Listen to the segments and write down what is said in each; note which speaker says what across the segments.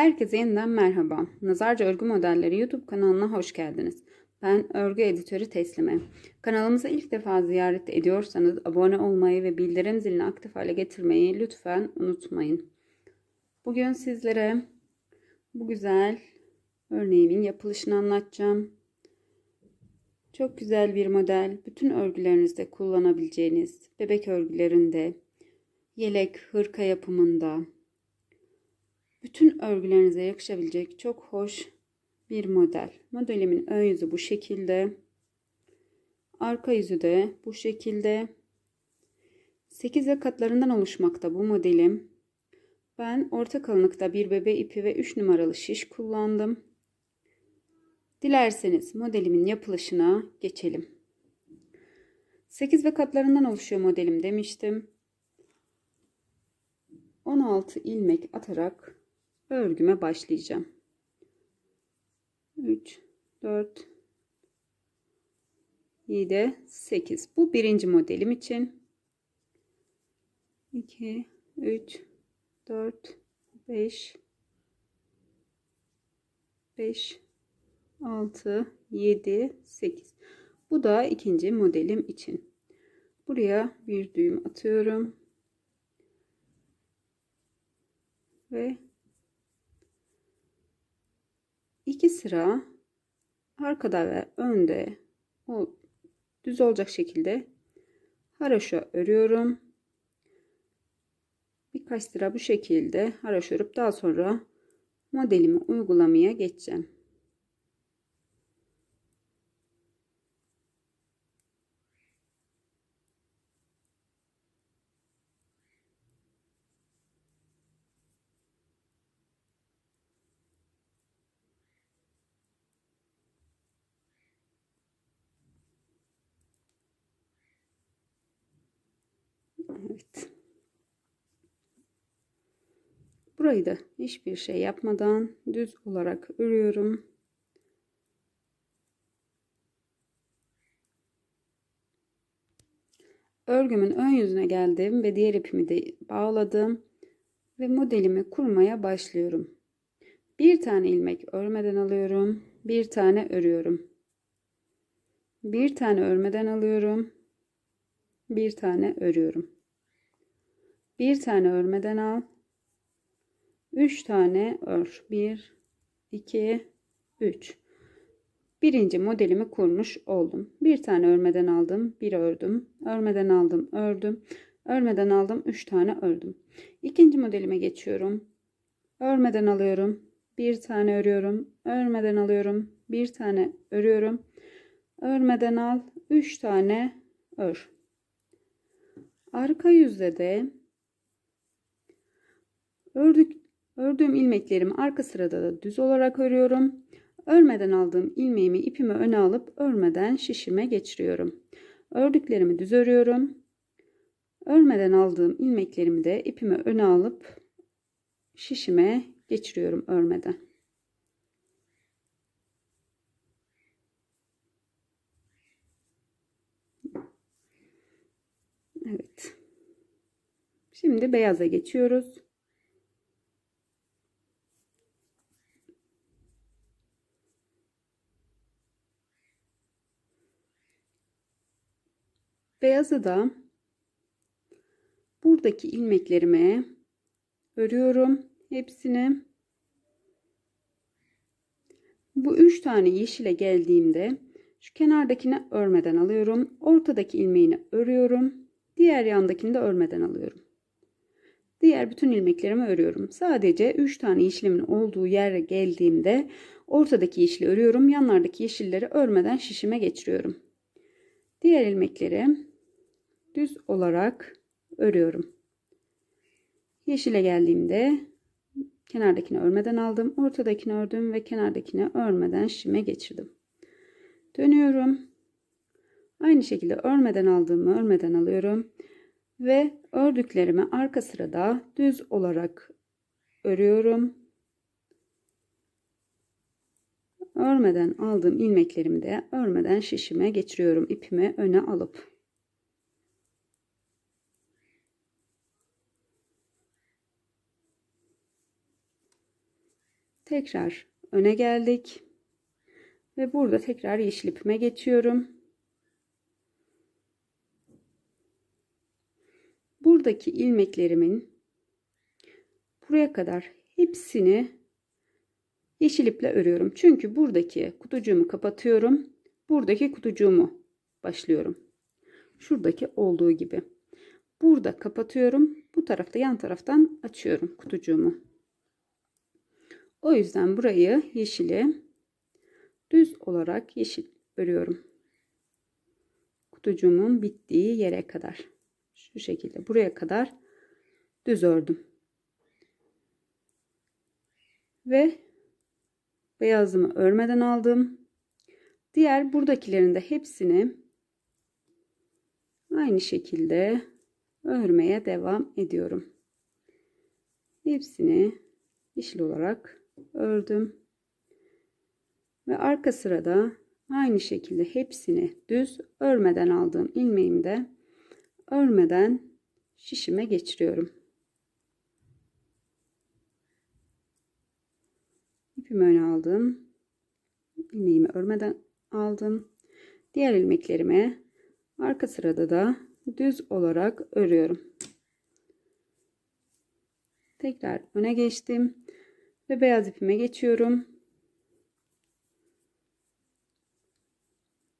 Speaker 1: Herkese yeniden merhaba. Nazarca Örgü Modelleri YouTube kanalına hoş geldiniz. Ben örgü editörü Teslime. Kanalımıza ilk defa ziyaret ediyorsanız abone olmayı ve bildirim zilini aktif hale getirmeyi lütfen unutmayın. Bugün sizlere bu güzel örneğimin yapılışını anlatacağım. Çok güzel bir model. Bütün örgülerinizde kullanabileceğiniz bebek örgülerinde, yelek, hırka yapımında, bütün örgülerinize yakışabilecek çok hoş bir model. Modelimin ön yüzü bu şekilde. Arka yüzü de bu şekilde. 8 katlarından oluşmakta bu modelim. Ben orta kalınlıkta bir bebe ipi ve 3 numaralı şiş kullandım. Dilerseniz modelimin yapılışına geçelim. 8 ve katlarından oluşuyor modelim demiştim. 16 ilmek atarak örgüme başlayacağım. 3 4 7 8 bu birinci modelim için. 2 3 4 5 5 6 7 8 bu da ikinci modelim için. Buraya bir düğüm atıyorum. Ve iki sıra arkada ve önde o düz olacak şekilde haraşo örüyorum. Birkaç sıra bu şekilde haraşo örüp daha sonra modelimi uygulamaya geçeceğim. Evet. Burayı da hiçbir şey yapmadan düz olarak örüyorum. Örgümün ön yüzüne geldim ve diğer ipimi de bağladım ve modelimi kurmaya başlıyorum. Bir tane ilmek örmeden alıyorum. Bir tane örüyorum. Bir tane örmeden alıyorum. Bir tane örüyorum bir tane örmeden al. 3 tane ör. 1 2 3 Birinci modelimi kurmuş oldum. Bir tane örmeden aldım, bir ördüm. Örmeden aldım, ördüm. Örmeden aldım, 3 tane ördüm. İkinci modelime geçiyorum. Örmeden alıyorum. Bir tane örüyorum. Örmeden alıyorum. Bir tane örüyorum. Örmeden al, 3 tane ör. Arka yüzde de Ördük, ördüğüm ilmeklerimi arka sırada da düz olarak örüyorum. Örmeden aldığım ilmeğimi ipimi öne alıp örmeden şişime geçiriyorum. Ördüklerimi düz örüyorum. Örmeden aldığım ilmeklerimi de ipimi öne alıp şişime geçiriyorum örmeden. Evet. Şimdi beyaza geçiyoruz. Beyazı da buradaki ilmeklerime örüyorum hepsini. Bu üç tane yeşile geldiğimde şu kenardakini örmeden alıyorum. Ortadaki ilmeğini örüyorum. Diğer yandakini de örmeden alıyorum. Diğer bütün ilmeklerimi örüyorum. Sadece 3 tane yeşilimin olduğu yere geldiğimde ortadaki yeşili örüyorum. Yanlardaki yeşilleri örmeden şişime geçiriyorum. Diğer ilmekleri düz olarak örüyorum. Yeşile geldiğimde kenardakini örmeden aldım. Ortadakini ördüm ve kenardakini örmeden şime geçirdim. Dönüyorum. Aynı şekilde örmeden aldığımı örmeden alıyorum. Ve ördüklerimi arka sırada düz olarak örüyorum. Örmeden aldığım ilmeklerimi de örmeden şişime geçiriyorum. ipimi öne alıp. Tekrar öne geldik. Ve burada tekrar yeşil ipime geçiyorum. Buradaki ilmeklerimin buraya kadar hepsini yeşil iple örüyorum. Çünkü buradaki kutucuğumu kapatıyorum. Buradaki kutucuğumu başlıyorum. Şuradaki olduğu gibi. Burada kapatıyorum. Bu tarafta yan taraftan açıyorum kutucuğumu. O yüzden burayı yeşili düz olarak yeşil örüyorum. Kutucuğumun bittiği yere kadar. Şu şekilde buraya kadar düz ördüm. Ve beyazımı örmeden aldım. Diğer buradakilerin de hepsini aynı şekilde örmeye devam ediyorum. Hepsini yeşil olarak ördüm. Ve arka sırada aynı şekilde hepsini düz örmeden aldığım ilmeğimi de örmeden şişime geçiriyorum. İpimi öne aldım. ilmeğimi örmeden aldım. Diğer ilmeklerimi arka sırada da düz olarak örüyorum. Tekrar öne geçtim ve beyaz ipime geçiyorum.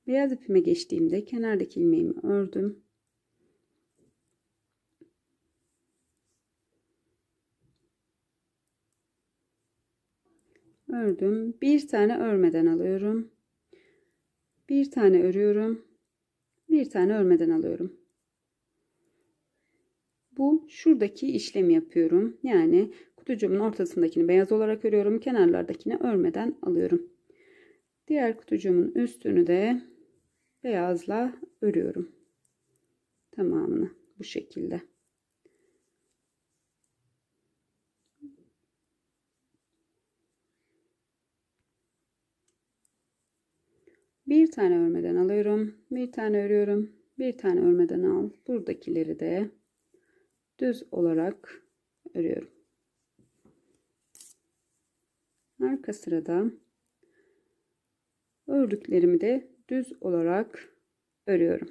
Speaker 1: Beyaz ipime geçtiğimde kenardaki ilmeğimi ördüm. Ördüm. Bir tane örmeden alıyorum. Bir tane örüyorum. Bir tane örmeden alıyorum. Bu şuradaki işlemi yapıyorum. Yani kutucuğumun ortasındakini beyaz olarak örüyorum. Kenarlardakini örmeden alıyorum. Diğer kutucuğumun üstünü de beyazla örüyorum. Tamamını bu şekilde. Bir tane örmeden alıyorum. Bir tane örüyorum. Bir tane örmeden al. Buradakileri de düz olarak örüyorum. Arka sırada ördüklerimi de düz olarak örüyorum.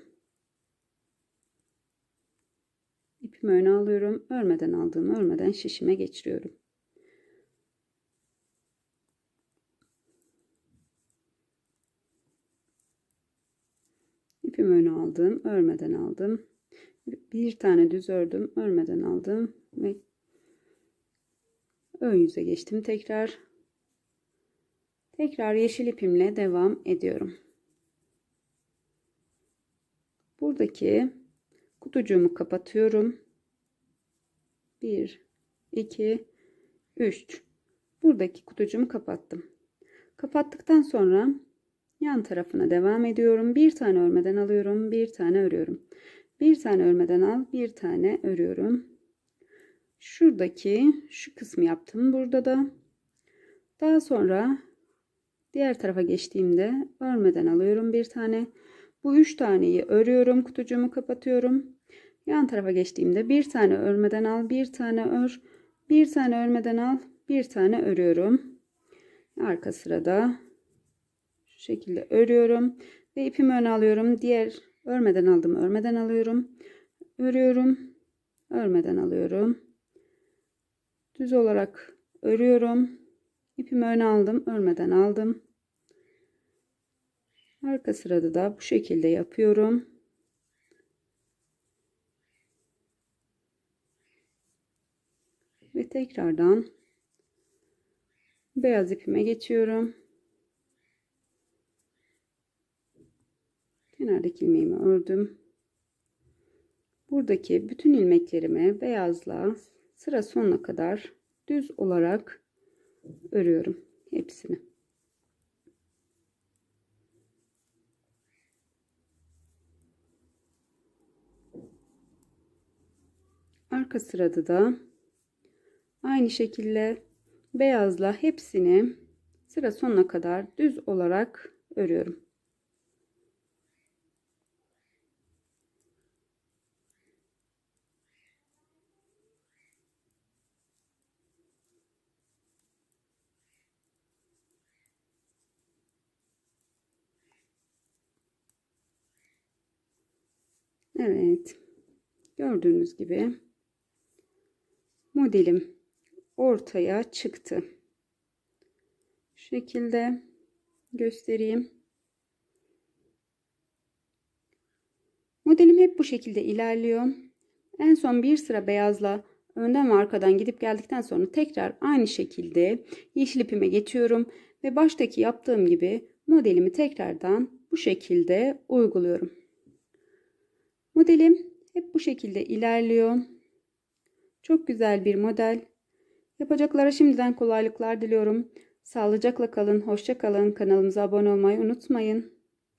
Speaker 1: İpimi öne alıyorum. Örmeden aldığım örmeden şişime geçiriyorum. İpimi öne aldım. Örmeden aldım. Bir tane düz ördüm. Örmeden aldım. Ve ön yüze geçtim tekrar. Tekrar yeşil ipimle devam ediyorum. Buradaki kutucuğumu kapatıyorum. 1 2 3 Buradaki kutucuğumu kapattım. Kapattıktan sonra yan tarafına devam ediyorum. Bir tane örmeden alıyorum, bir tane örüyorum. Bir tane örmeden al, bir tane örüyorum. Şuradaki şu kısmı yaptım burada da. Daha sonra diğer tarafa geçtiğimde örmeden alıyorum bir tane. Bu üç taneyi örüyorum. Kutucuğumu kapatıyorum. Yan tarafa geçtiğimde bir tane örmeden al, bir tane ör, bir tane örmeden al, bir tane örüyorum. Arka sırada şu şekilde örüyorum ve ipimi öne alıyorum. Diğer örmeden aldım, örmeden alıyorum. Örüyorum. Örmeden alıyorum. Düz olarak örüyorum. İpimi öne aldım, örmeden aldım. Arka sırada da bu şekilde yapıyorum. Ve tekrardan beyaz ipime geçiyorum. Kenardaki ilmeğimi ördüm. Buradaki bütün ilmeklerimi beyazla sıra sonuna kadar düz olarak örüyorum hepsini. Arka sırada da aynı şekilde beyazla hepsini sıra sonuna kadar düz olarak örüyorum. Evet. Gördüğünüz gibi modelim ortaya çıktı. Şu şekilde göstereyim. Modelim hep bu şekilde ilerliyor. En son bir sıra beyazla önden ve arkadan gidip geldikten sonra tekrar aynı şekilde yeşil ipime geçiyorum ve baştaki yaptığım gibi modelimi tekrardan bu şekilde uyguluyorum. Modelim hep bu şekilde ilerliyor. Çok güzel bir model. Yapacaklara şimdiden kolaylıklar diliyorum. Sağlıcakla kalın, hoşça kalın. Kanalımıza abone olmayı unutmayın.